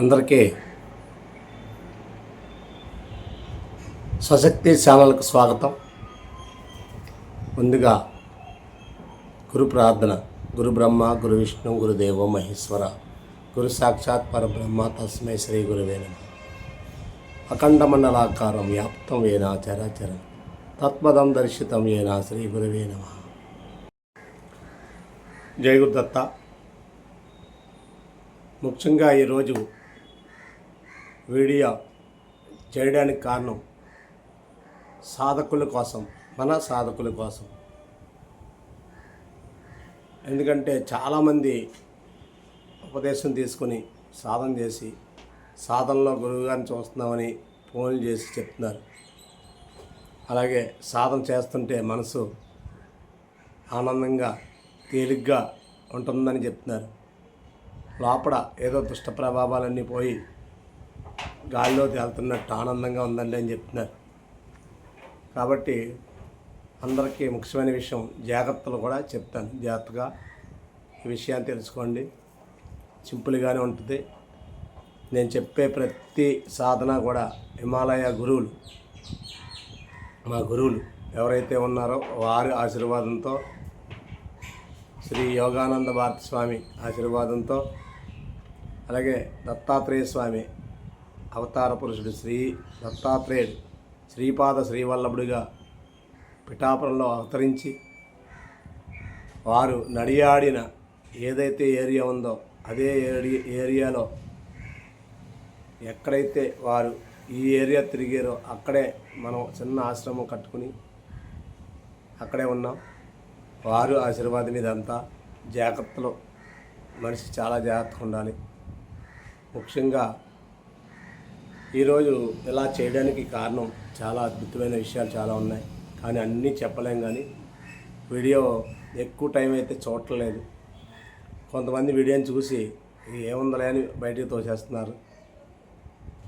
అందరికీ స్వశక్తి ఛానల్కు స్వాగతం. ముందుగా గురు ప్రార్థన గురు బ్రహ్మ గురు విష్ణు గురుదేవ మహేశ్వర గురు సాక్షాత్ పరబ్రహ్మ తస్మై శ్రీ గురువే నమ. అఖండ మండలాకారం వ్యాప్తం ఏనా చరాచరం తత్పదం దర్శితం ఏనా శ్రీ గురువే నమ. జయ గురుదత్త. ముఖ్యంగా ఈరోజు వీడియో చేయడానికి కారణం సాధకుల కోసం మన సాధకుల కోసం. ఎందుకంటే చాలామంది ఉపదేశం తీసుకొని సాధన చేసి సాధనలో గురువుగారిని చూస్తున్నామని ఫోన్లు చేసి చెప్తున్నారు. అలాగే సాధన చేస్తుంటే మనసు ఆనందంగా తేలిగ్గా ఉంటుందని చెప్తున్నారు. లోపల ఏదో దుష్ట ప్రభావాలన్నీ పోయి గాలిలో తేలుతున్నట్టు ఆనందంగా ఉందండి అని చెప్తున్నారు. కాబట్టి అందరికీ ముఖ్యమైన విషయం జాగ్రత్తలు కూడా చెప్తాను. జాగ్రత్తగా ఈ విషయాన్ని తెలుసుకోండి. సింపుల్గానే ఉంటుంది. నేను చెప్పే ప్రతి సాధన కూడా హిమాలయ గురువులు మా గురువులు ఎవరైతే ఉన్నారో వారి ఆశీర్వాదంతో శ్రీ యోగానంద భారతి స్వామి ఆశీర్వాదంతో అలాగే దత్తాత్రేయ స్వామి అవతార పురుషుడు శ్రీ దత్తాత్రేయుడు శ్రీపాద శ్రీవల్లభుడిగా పిఠాపురంలో అవతరించి వారు నడియాడిన ఏదైతే ఏరియా ఉందో అదే ఏరియాలో ఎక్కడైతే వారు ఈ ఏరియా తిరిగారో అక్కడే మనం చిన్న ఆశ్రమం కట్టుకుని అక్కడే ఉన్నాం. వారు ఆశీర్వాదం ఇదంతా జాగ్రత్తలు మనిషి చాలా జాగ్రత్తగా ఉండాలి. ముఖ్యంగా ఈరోజు ఇలా చేయడానికి కారణం చాలా అద్భుతమైన విషయాలు చాలా ఉన్నాయి. కానీ అన్నీ చెప్పలేం కానీ వీడియో ఎక్కువ టైం అయితే చూడట్లేదు. కొంతమంది వీడియోని చూసి ఏముందలే అని బయటికి తోసేస్తున్నారు.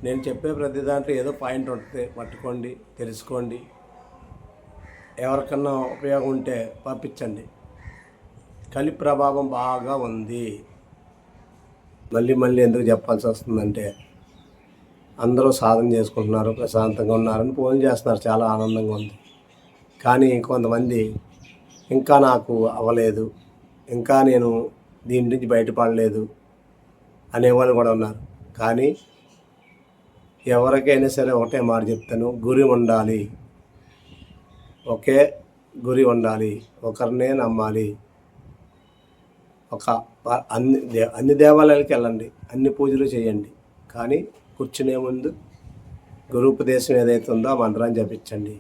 నేను చెప్పే ప్రతి దాంట్లో ఏదో పాయింట్ ఉంటే పట్టుకోండి తెలుసుకోండి. ఎవరికన్నా ఉపయోగం ఉంటే పంపించండి. కలి ప్రభావం బాగా ఉంది. మళ్ళీ మళ్ళీ ఎందుకు చెప్పాల్సి వస్తుందంటే అందరూ సాధన చేసుకుంటున్నారు ప్రశాంతంగా ఉన్నారని ఫోన్ చేస్తున్నారు. చాలా ఆనందంగా ఉంది. కానీ కొంతమంది ఇంకా నాకు అవ్వలేదు ఇంకా నేను దీని నుంచి బయటపడలేదు అనేవాళ్ళు కూడా ఉన్నారు. కానీ ఎవరికైనా సరే ఒకటే మాట చెప్తాను గురి ఉండాలి. ఒకే గురి ఉండాలి ఒకరినే నమ్మాలి. ఒక అన్ని అన్ని దేవాలయాలకు వెళ్ళండి అన్ని పూజలు చేయండి. కానీ కూర్చునే ముందు గురుపదేశం ఏదైతే ఉందో ఆ మంత్రాన్ని జపించండి.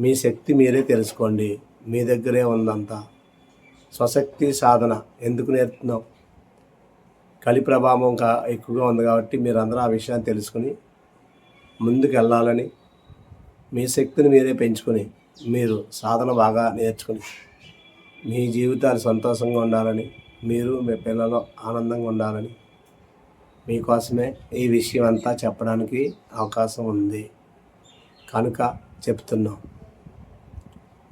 మీ శక్తి మీరే తెలుసుకోండి. మీ దగ్గరే ఉందంతా స్వశక్తి సాధన ఎందుకు నేర్పుతున్నాం? కలి ప్రభావం కా ఎక్కువగా ఉంది కాబట్టి మీరందరూ ఆ విషయాన్ని తెలుసుకుని ముందుకు వెళ్ళాలని మీ శక్తిని మీరే పెంచుకొని మీరు సాధన బాగా నేర్చుకుని మీ జీవితాలు సంతోషంగా ఉండాలని మీరు మీ పిల్లలు ఆనందంగా ఉండాలని మీకోసమే ఈ విషయం అంతా చెప్పడానికి అవకాశం ఉంది. కనుక చెప్తున్నాం.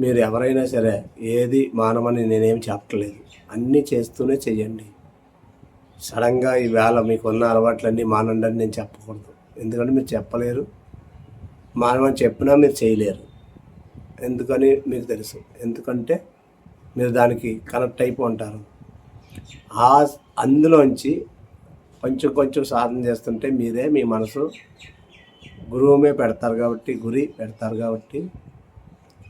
మీరు ఎవరైనా సరే ఏది మానమని నేనేం చెప్పట్లేదు. అన్నీ చేస్తూనే చెయ్యండి. సడన్గా ఈవేళ మీకున్న అలవాట్లన్నీ మానండి అని నేను చెప్పకూడదు. ఎందుకంటే మీరు చెప్పలేరు. మానవని చెప్పినా మీరు చేయలేరు. ఎందుకని మీకు తెలుసు. ఎందుకంటే మీరు దానికి కనెక్ట్ అయిపో ఉంటారు. ఆ అందులోంచి కొంచెం కొంచెం సాధన చేస్తుంటే మీరే మీ మనసు గురువుమే పెడతారు కాబట్టి గురి పెడతారు కాబట్టి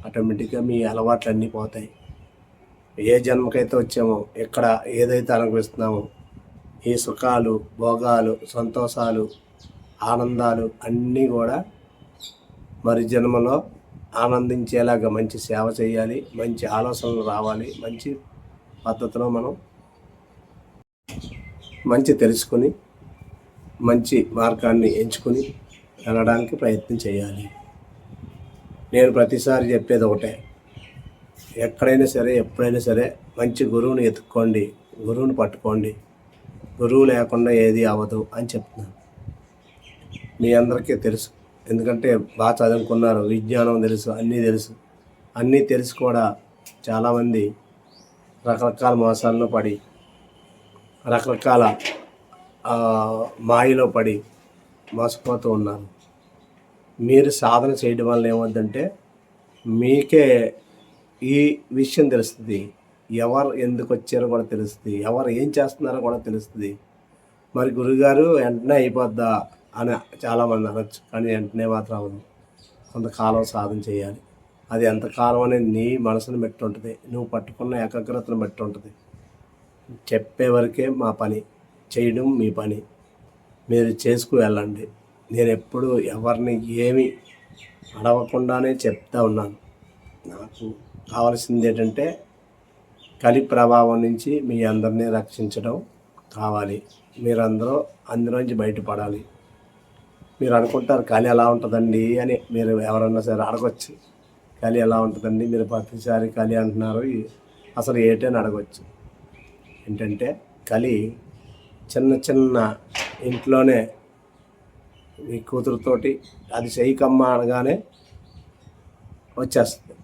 ఆటోమేటిక్గా మీ అలవాట్లు అన్నీ పోతాయి. ఏ జన్మకైతే వచ్చామో ఎక్కడ ఏదైతే అనుభవిస్తున్నామో ఈ సుఖాలు భోగాలు సంతోషాలు ఆనందాలు అన్నీ కూడా మరి జన్మలో ఆనందించేలాగా మంచి సేవ చేయాలి మంచి ఆలోచనలు రావాలి మంచి పద్ధతిలో మనం మంచి తెలుసుకొని మంచి మార్గాన్ని ఎంచుకొని వెళ్ళడానికి ప్రయత్నం చేయాలి. నేను ప్రతిసారి చెప్పేది ఒకటే ఎక్కడైనా సరే ఎప్పుడైనా సరే మంచి గురువుని ఎత్తుక్కోండి గురువుని పట్టుకోండి. గురువు లేకుండా ఏది అవ్వదు అని చెప్తున్నాను మీ అందరికీ తెలుసు. ఎందుకంటే బాగా చదువుకున్నారు విజ్ఞానం తెలుసు అన్నీ తెలుసు. అన్నీ తెలిసి కూడా చాలామంది రకరకాల మోసాలను పడి రకరకాల మాయలో పడి మోసపోతూ ఉన్నారు. మీరు సాధన చేయడం వల్ల ఏమవుతుందంటే మీకే ఈ విషయం తెలుస్తుంది. ఎవరు ఎందుకు వచ్చారో కూడా తెలుస్తుంది. ఎవరు ఏం చేస్తున్నారో కూడా తెలుస్తుంది. మరి గురుగారు వెంటనే అయిపోద్దా అని చాలామంది అనొచ్చు. కానీ వెంటనే మాత్రం అవ్వదు కొంతకాలం సాధన చేయాలి. అది ఎంతకాలం అనేది నీ మనసుని బట్టి ఉంటుంది. నువ్వు పట్టుకున్న ఏకాగ్రతను బట్టి ఉంటుంది. చెప్పే వరకే మా పని. చేయడం మీ పని. మీరు చేసుకు వెళ్ళండి. నేను ఎప్పుడు ఎవరిని ఏమి అడవకుండానే చెప్తా ఉన్నాను. నాకు కావాల్సింది ఏంటంటే కలి ప్రభావం నుంచి మీ అందరినీ రక్షించడం కావాలి. మీరందరూ అందులోంచి బయటపడాలి. మీరు అనుకుంటారు కలి ఎలా ఉంటుందండి అని మీరు ఎవరన్నా సరే అడగచ్చు. కలి ఎలా ఉంటుందండి? మీరు ప్రతిసారి కలి అంటున్నారు. అసలు ఏటని అడగచ్చు. ఏంటంటే కలి చిన్న చిన్న ఇంట్లోనే మీ కూతురుతోటి అది చెయ్యికమ్మ అనగానే వచ్చేస్తుంది.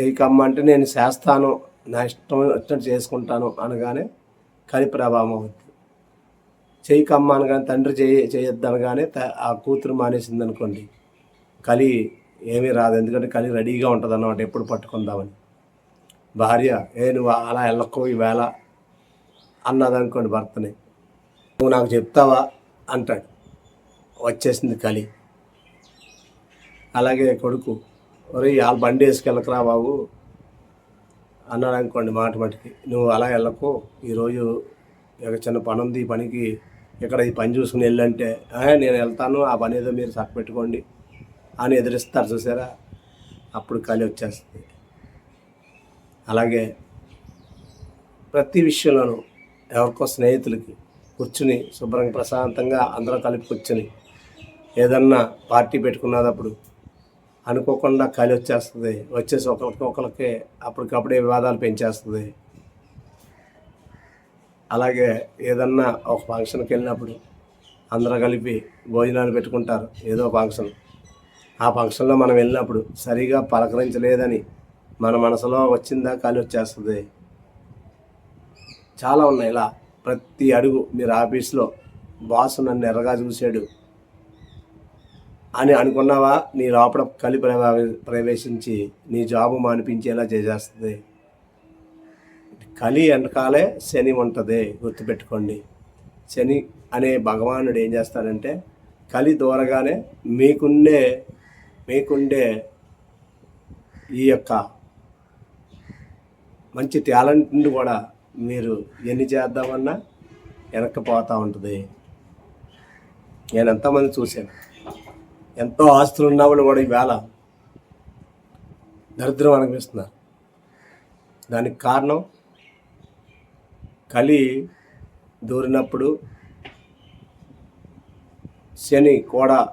చెయ్యికమ్మ అంటే నేను చేస్తాను నా ఇష్టం వచ్చినట్టు చేసుకుంటాను అనగానే కలి ప్రభావం అవుతుంది. చెయ్యికమ్మ అనగానే తండ్రి చేయ చేయొద్దు అనగానే త- ఆ కూతురు మానేసింది అనుకోండి కలి ఏమీ రాదు. ఎందుకంటే కలి రెడీగా ఉంటుంది అన్నమాట ఎప్పుడు పట్టుకుందామని. భార్య ఏ నువ్వు అలా వెళ్ళకు ఈవేళ అన్నదనుకోండి భర్తని. నువ్వు నాకు చెప్తావా? అంటాడు. వచ్చేసింది కలి అలాగే కొడుకు ఒరే వాళ్ళ బండి వేసుకెళ్ళకరా బాబు? అన్నాడు అనుకోండి మాట మటుకి. నువ్వు అలా వెళ్ళకు. ఈరోజు ఇక చిన్న పని ఉంది ఈ పనికి ఇక్కడ ఈ పని చూసుకుని వెళ్ళంటే నేను వెళ్తాను ఆ పని ఏదో మీరు సక్క పెట్టుకోండి అని ఎదిరిస్తారు చూసారా? అప్పుడు కలి వచ్చేస్తుంది. అలాగే ప్రతి విషయంలోనూ ఎవరికో స్నేహితులకి కూర్చుని శుభ్రంగా ప్రశాంతంగా అందరం కలిపి కూర్చుని ఏదన్నా పార్టీ పెట్టుకున్నప్పుడు అనుకోకుండా కలి వచ్చేస్తుంది. వచ్చేసి ఒకరికి ఒకరికి అప్పటికప్పుడే వివాదాలు పెంచేస్తుంది. అలాగే ఏదన్నా ఒక ఫంక్షన్కి వెళ్ళినప్పుడు అందరూ కలిపి భోజనాలు పెట్టుకుంటారు. ఏదో ఫంక్షన్. ఆ ఫంక్షన్లో మనం వెళ్ళినప్పుడు సరిగా పలకరించలేదని మన మనసులో వచ్చిందా ఖాళీ వచ్చేస్తుంది. చాలా ఉన్నాయి. ఇలా ప్రతి అడుగు మీరు ఆఫీస్లో బాస్ నన్ను ఎర్రగా చూశాడు. అని అనుకున్నావా? నీ లోపల కలి ప్రవేశించి నీ జాబు మానిపించేలా చేసేస్తుంది. కలి వెనకాలే శని ఉంటుంది గుర్తుపెట్టుకోండి. శని అనే భగవానుడు ఏం చేస్తాడంటే కలి దూరగానే మీకుండే మీకుండే ఈ యొక్క మంచి టాలెంట్ని కూడా మీరు ఎన్ని చేద్దామన్నా వెనక్కిపోతూ ఉంటుంది. నేను ఎంతమంది చూశాను. ఎంతో ఆస్తులు ఉన్న వాళ్ళు కూడా ఈవేళ దరిద్రం అనిపిస్తున్నారు. దానికి కారణం కలి దూరినప్పుడు శని కూడా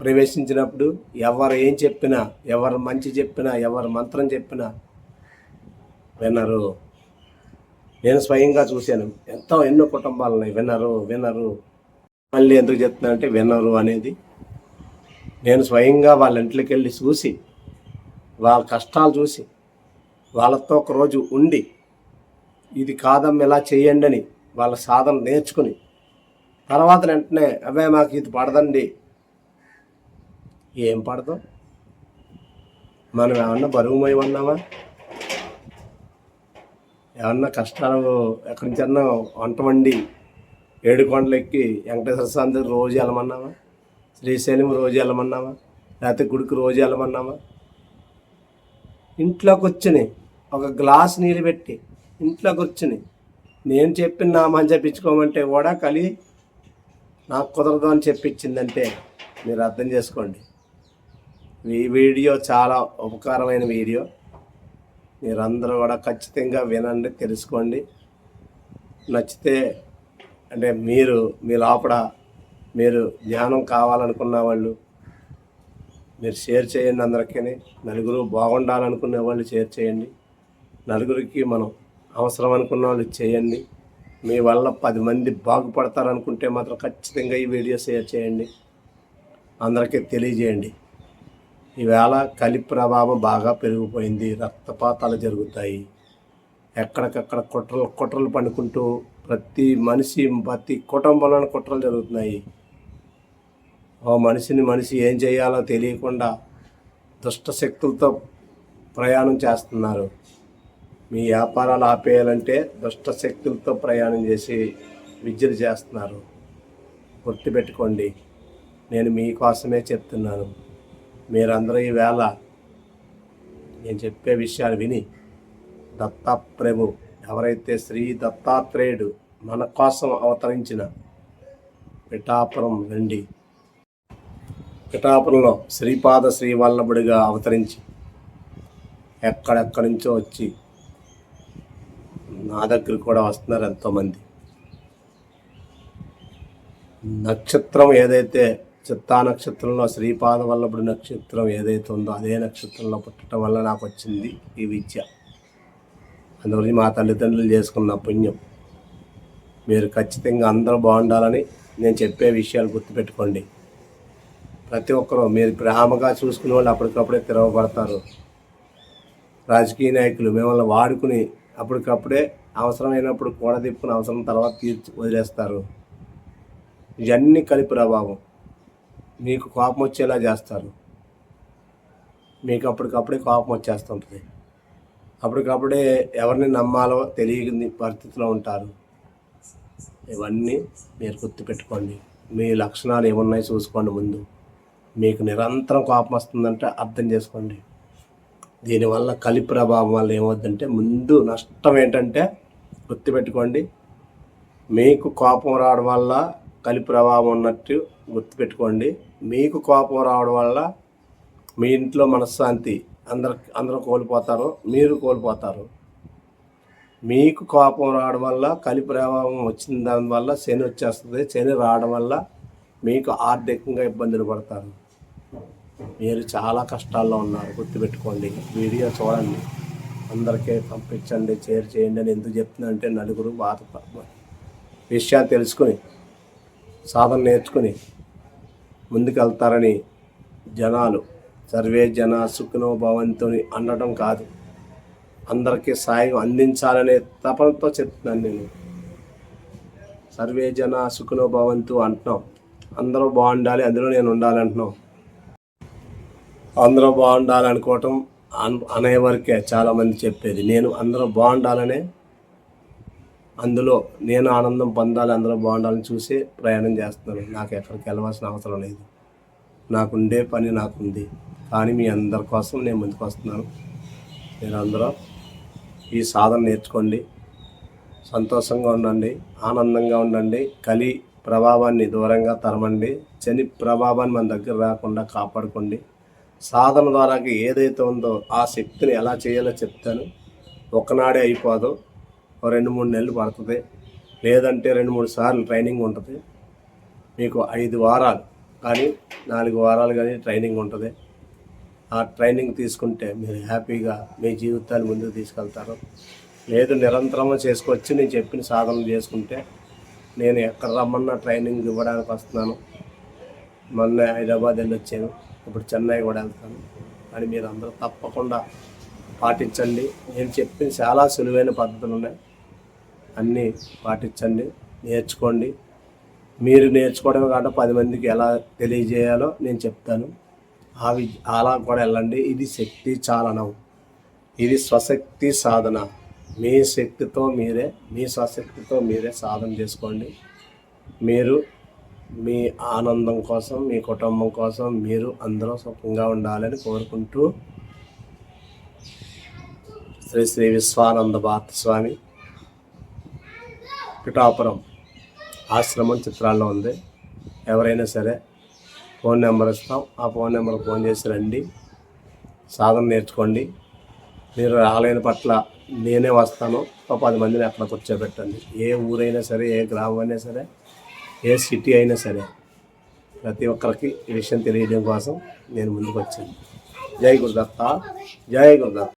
ప్రవేశించినప్పుడు ఎవరు ఏం చెప్పినా ఎవరు మంచి చెప్పినా ఎవరు మంత్రం చెప్పినా విన్నరు. నేను స్వయంగా చూశాను. ఎంతో ఎన్నో కుటుంబాలు ఉన్నాయి. విన్నరు వినరు మళ్ళీ ఎందుకు చెప్తున్నానంటే విన్నరు అనేది నేను స్వయంగా వాళ్ళ ఇంట్లోకి వెళ్ళి చూసి వాళ్ళ కష్టాలు చూసి వాళ్ళతో ఒకరోజు ఉండి ఇది కాదమ్మ ఇలా చేయండి అని వాళ్ళ సాధన నేర్చుకుని తర్వాత వెంటనే అవే మాకు ఇది పడదండి. ఏం పడదు? మనం ఏమన్నా బరువుమై ఉన్నామా? ఏమన్నా కష్టాలు ఎక్కడి నుంచన్నా వంట వండి ఏడు కొండలు ఎక్కి వెంకటేశ్వర స్వామి దగ్గర రోజు వెళ్ళమన్నావా? శ్రీశైలం రోజు వెళ్ళమన్నామా లేకపోతే గుడికి రోజు వెళ్ళమన్నామా ఇంట్లో కూర్చుని ఒక గ్లాస్ నీళ్ళు పెట్టి ఇంట్లో కూర్చుని నేను చెప్పిన నామాన్ని చెప్పించుకోమంటే కూడా కలి నాకు కుదరదు అని చెప్పించిందంటే మీరు అర్థం చేసుకోండి. ఈ వీడియో చాలా ఉపకారమైన వీడియో. మీరందరూ కూడా ఖచ్చితంగా వినండి తెలుసుకోండి. నచ్చితే అంటే మీరు మీ లోపల మీరు జ్ఞానం కావాలనుకున్న వాళ్ళు మీరు షేర్ చేయండి అందరికీ. నలుగురు బాగుండాలనుకునే వాళ్ళు షేర్ చేయండి. నలుగురికి మనం అవసరం అనుకున్న వాళ్ళు చేయండి. మీ వల్ల పది మంది బాగుపడతారనుకుంటే మాత్రం ఖచ్చితంగా ఈ వీడియో షేర్ చేయండి. అందరికీ తెలియజేయండి. ఈవేళ కలి ప్రభావం బాగా పెరిగిపోయింది. రక్తపాతాలు జరుగుతాయి. ఎక్కడికక్కడ కుట్రలు కుట్రలు పండుకుంటూ ప్రతి మనిషి ప్రతి కుటుంబంలోని కుట్రలు జరుగుతున్నాయి. ఓ మనిషిని మనిషి ఏం చేయాలో తెలియకుండా దుష్ట శక్తులతో ప్రయాణం చేస్తున్నారు. మీ వ్యాపారాలు ఆపేయాలంటే దుష్ట శక్తులతో ప్రయాణం చేసి విద్యలు చేస్తున్నారు. గుర్తుపెట్టుకోండి నేను మీకోసమే చెప్తున్నాను. మీరందరూ ఈవేళ నేను చెప్పే విషయాలు విని దత్తాప్రభు ఎవరైతే శ్రీ దత్తాత్రేయుడు మన కోసం అవతరించిన పిఠాపురం రండి పిఠాపురంలో శ్రీపాద శ్రీవల్లభుడిగా అవతరించి ఎక్కడెక్కడి నుంచో వచ్చి నా దగ్గర కూడా వస్తున్నారు ఎంతోమంది. నక్షత్రం ఏదైతే చిత్తా నక్షత్రంలో శ్రీపాద వల్లభుడు నక్షత్రం ఏదైతే ఉందో అదే నక్షత్రంలో పుట్టడం వల్ల నాకు వచ్చింది ఈ విద్య. అందువల్ల మా తల్లిదండ్రులు చేసుకున్న పుణ్యం. మీరు ఖచ్చితంగా అందరూ బాగుండాలని నేను చెప్పే విషయాలు గుర్తుపెట్టుకోండి. ప్రతి ఒక్కరూ మీరు ప్రేమగా చూసుకునే వాళ్ళు అప్పటికప్పుడే తిరగబడతారు రాజకీయ నాయకులు మిమ్మల్ని వాడుకుని అప్పటికప్పుడే అవసరమైనప్పుడు కూడ తిప్పుకుని అవసరం తర్వాత తీర్చి వదిలేస్తారు. ఇవన్నీ కలిపి ప్రభావం. మీకు కోపం వచ్చేలా చేస్తారు. మీకు అప్పటికప్పుడే కోపం వచ్చేస్తుంటుంది. అప్పటికప్పుడే ఎవరిని నమ్మాలో తెలియని పరిస్థితిలో ఉంటారు. ఇవన్నీ మీరు గుర్తుపెట్టుకోండి. మీ లక్షణాలు ఏమున్నాయో చూసుకోండి ముందు. మీకు నిరంతరం కోపం వస్తుందంటే అర్థం చేసుకోండి. దీనివల్ల కలి ప్రభావం వల్ల ఏమవుతుందంటే ముందు నష్టం ఏంటంటే గుర్తుపెట్టుకోండి. మీకు కోపం రావడం వల్ల కలి ప్రభావం ఉన్నట్టు గుర్తుపెట్టుకోండి మీకు కోపం రావడం వల్ల మీ ఇంట్లో మనశ్శాంతి అందరు అందరూ కోల్పోతారు మీరు కోల్పోతారు. మీకు కోపం రావడం వల్ల కలి ప్రభావం వచ్చిన దానివల్ల శని వచ్చేస్తుంది. శని రావడం వల్ల మీకు ఆర్థికంగా ఇబ్బందులు పడతారు. మీరు చాలా కష్టాల్లో ఉన్నారు గుర్తుపెట్టుకోండి వీడియో చూడండి. అందరికీ పంపించండి షేర్ చేయండి అని ఎందుకు చెప్తున్నా అంటే నలుగురు బాధ విషయాన్ని తెలుసుకొని సాధన నేర్చుకుని ముందుకెళ్తారని జనాలు. సర్వే జన సుఖనో భవంతో అనడం కాదు. అందరికీ సాయం అందించాలనే తపనతో చెప్తున్నాను నేను. సర్వే జన సుఖనో భవంతు అంటున్నాం. అందరూ బాగుండాలి అందులో నేను ఉండాలి అంటున్నాం. అందరూ బాగుండాలి అనుకోవటం అన్ అనే వరకే చాలామంది చెప్పేది. నేను అందరూ బాగుండాలనే అందులో నేను ఆనందం పొందాలి అందరూ బాగుండాలని చూసి ప్రయాణం చేస్తున్నాను నాకు ఎక్కడికి వెళ్ళవలసిన అవసరం లేదు. నాకుండే పని నాకుంది. కానీ మీ అందరి కోసం నేను ముందుకు వస్తున్నాను. మీరు అందరూ ఈ సాధన నేర్చుకోండి. సంతోషంగా ఉండండి ఆనందంగా ఉండండి కలి ప్రభావాన్ని దూరంగా తరమండి శని ప్రభావాన్ని మన దగ్గర రాకుండా కాపాడుకోండి. సాధన ద్వారా ఏదైతే ఉందో ఆ శక్తిని ఎలా చేయాలో చెప్తాను. ఒకనాడే అయిపోదు. రెండు మూడు నెలలు పడుతుంది. లేదంటే రెండు మూడు సార్లు ట్రైనింగ్ ఉంటుంది. మీకు ఐదు వారాలు కానీ నాలుగు వారాలు కానీ ట్రైనింగ్ ఉంటుంది. ఆ ట్రైనింగ్ తీసుకుంటే మీరు హ్యాపీగా మీ జీవితాన్ని ముందుకు తీసుకెళ్తారు. లేదు నిరంతరంగా చేసుకొచ్చి నేను చెప్పిన సాధన చేసుకుంటే నేను ఎక్కడ రమ్మన్నా ట్రైనింగ్ ఇవ్వడానికి వస్తున్నాను. మొన్న హైదరాబాద్ వెళ్ళి వచ్చాను ఇప్పుడు చెన్నై కూడా వెళ్తాను. అని మీరు అందరూ తప్పకుండా పాటించండి. నేను చెప్పిన చాలా సులువైన పద్ధతులు ఉన్నాయి. అన్నీ పాటించండి నేర్చుకోండి. మీరు నేర్చుకోవడమే కాకుండా పది మందికి ఎలా తెలియజేయాలో నేను చెప్తాను. ఆ వి అలా కూడా వెళ్ళండి. ఇది శక్తి చాలనం. ఇది స్వశక్తి సాధన. మీ శక్తితో మీరే మీ స్వశక్తితో మీరే సాధన చేసుకోండి. మీరు మీ ఆనందం కోసం మీ కుటుంబం కోసం మీరు అందరూ సుఖంగా ఉండాలని కోరుకుంటూ శ్రీ శ్రీ విశ్వానంద భారత స్వామి పిఠాపురం ఆశ్రమం చిత్రాల్లో ఉంది. ఎవరైనా సరే ఫోన్ నెంబర్ ఇస్తాం. ఆ ఫోన్ నెంబర్ ఫోన్ చేసి రండి. సాధన నేర్చుకోండి. మీరు రాలేని పట్ల నేనే వస్తాను. ఒక పది మందిని అక్కడ కూర్చోబెట్టండి. ఏ ఊరైనా సరే ఏ గ్రామం అయినా సరే ఏ సిటీ అయినా సరే ప్రతి ఒక్కరికి ఈ విషయం తెలియడం కోసం నేను ముందుకు వచ్చాను. జై గురుదత్త జై గురుదత్త.